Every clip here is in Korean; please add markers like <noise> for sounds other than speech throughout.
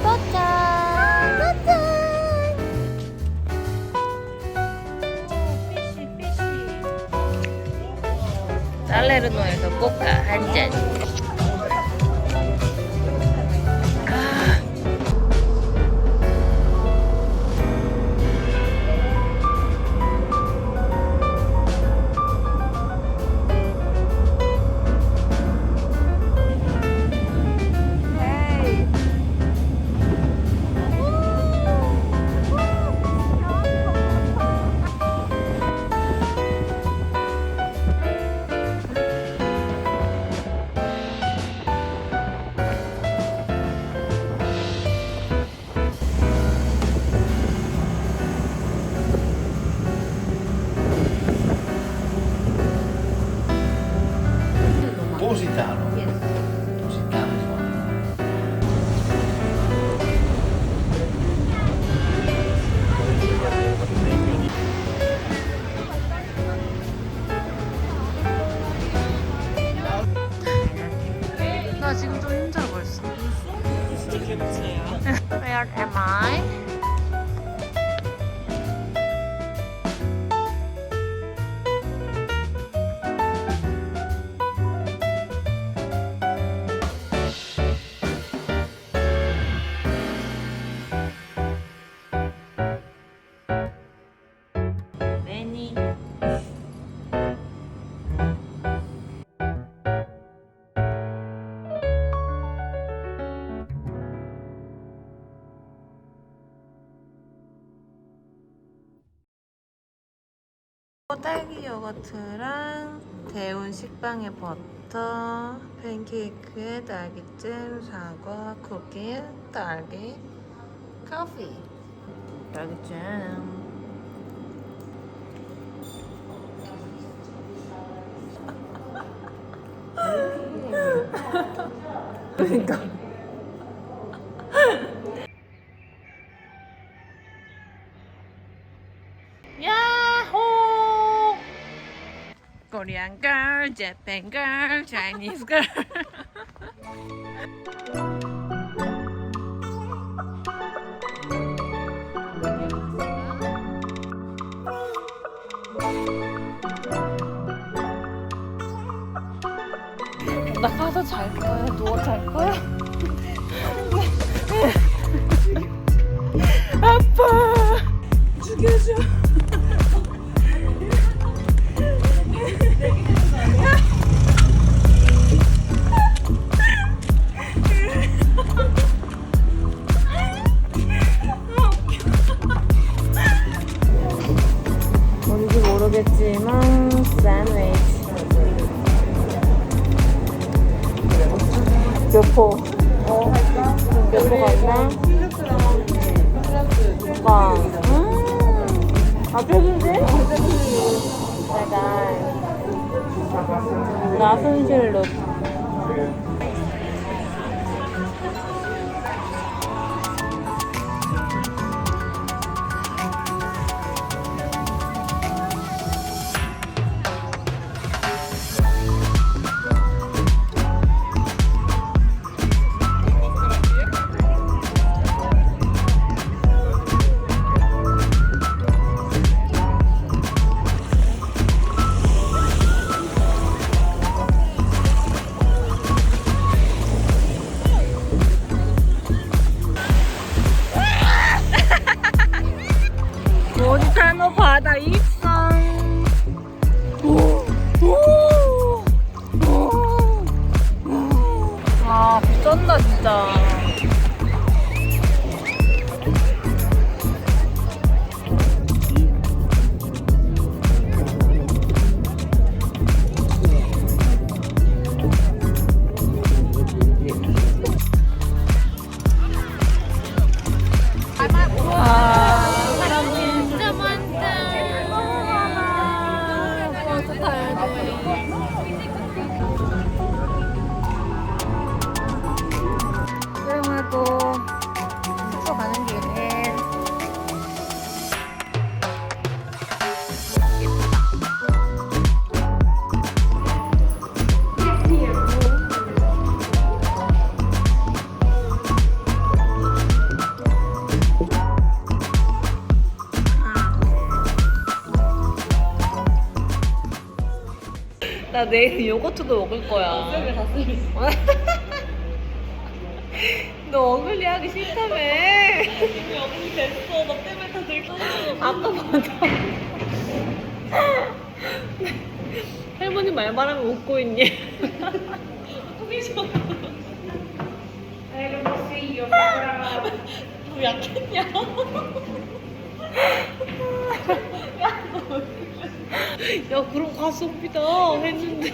도착 도착 살레르노에서 꼬까 한잔. 딸기 요거트랑 데운 식빵에 버터, 팬케이크에 딸기잼, 사과, 쿠키, 딸기, 커피. 딸기잼. 그러니까. Korean girl, Japan girl, Chinese girl. 나 가서 잘 거야? 누워 잘 거야? 와, 음, 아 최근지? 약간 나순실 룩 daí 나 내일 요거트도 먹을 거야. 다 쓰기. <laughs> 너 어글리 하기 싫다며. 이미 어금니 됐어. 너 때문에 다 들켜. 아까보다. 할머니 하면 웃고 있니? 꾸미셔. <laughs> 너 약했냐? <laughs> 야, 그럼 가성비다. 했는데.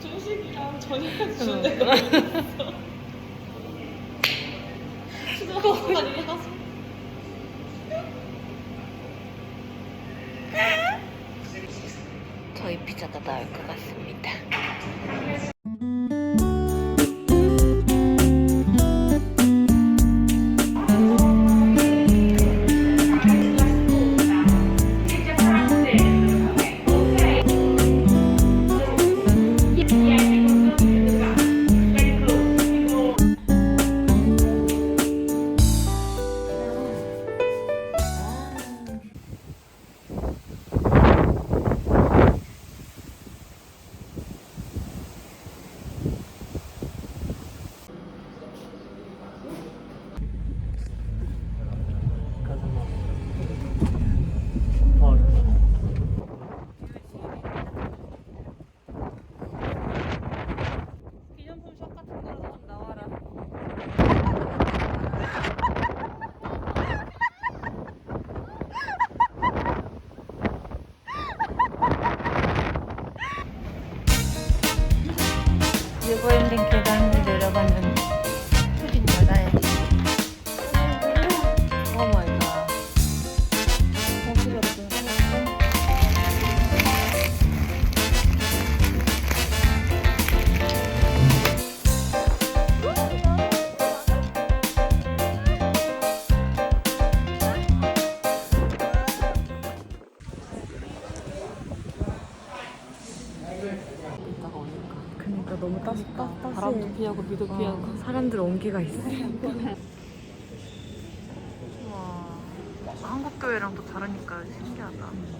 조식이랑 저녁까지 준대. <laughs> 초등학교 아니야? 저희 피자가 나을 것 같습니다. Fohlen den Gedanken 바람도 피하고 비도 피하고. 사람들 온기가 있어. 와, 한국 교회랑 또 다르니까 신기하다.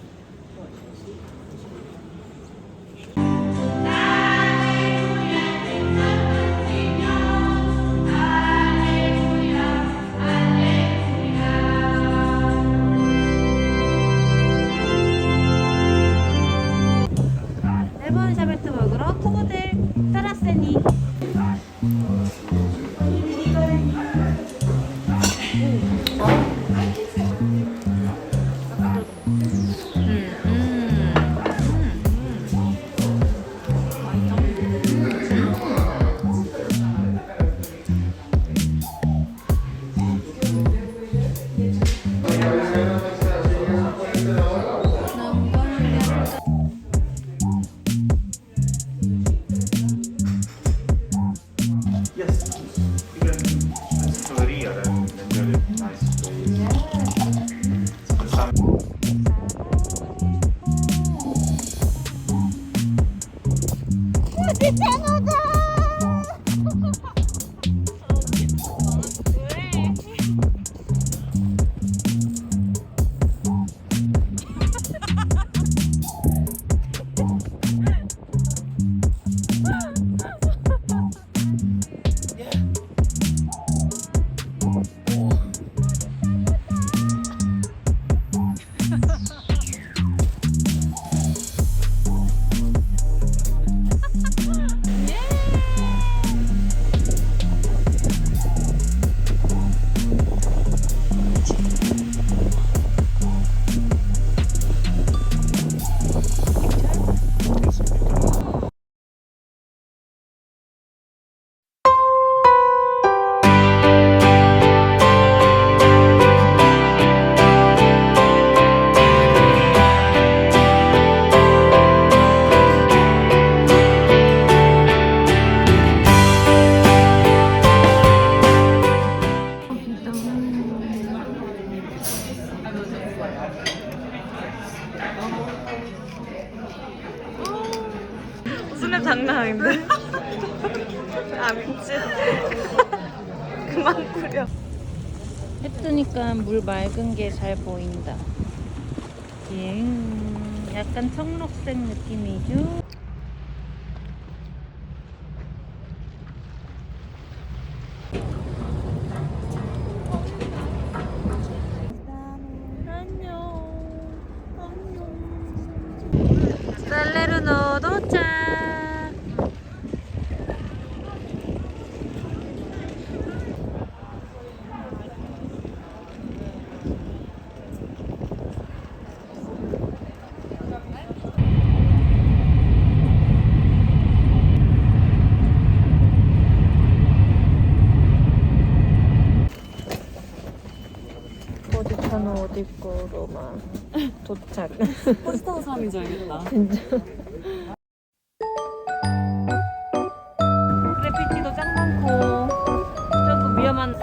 수면 장난 아닌데? 아 미친. 그만 꾸려. 해 뜨니까 물 맑은 게 잘 보인다. 예, 약간 청록색 느낌이죠? 만 도착. 버스 타고 사람인 줄 알겠다. 진짜. 그래피티도 짱 많고 조금 위험한.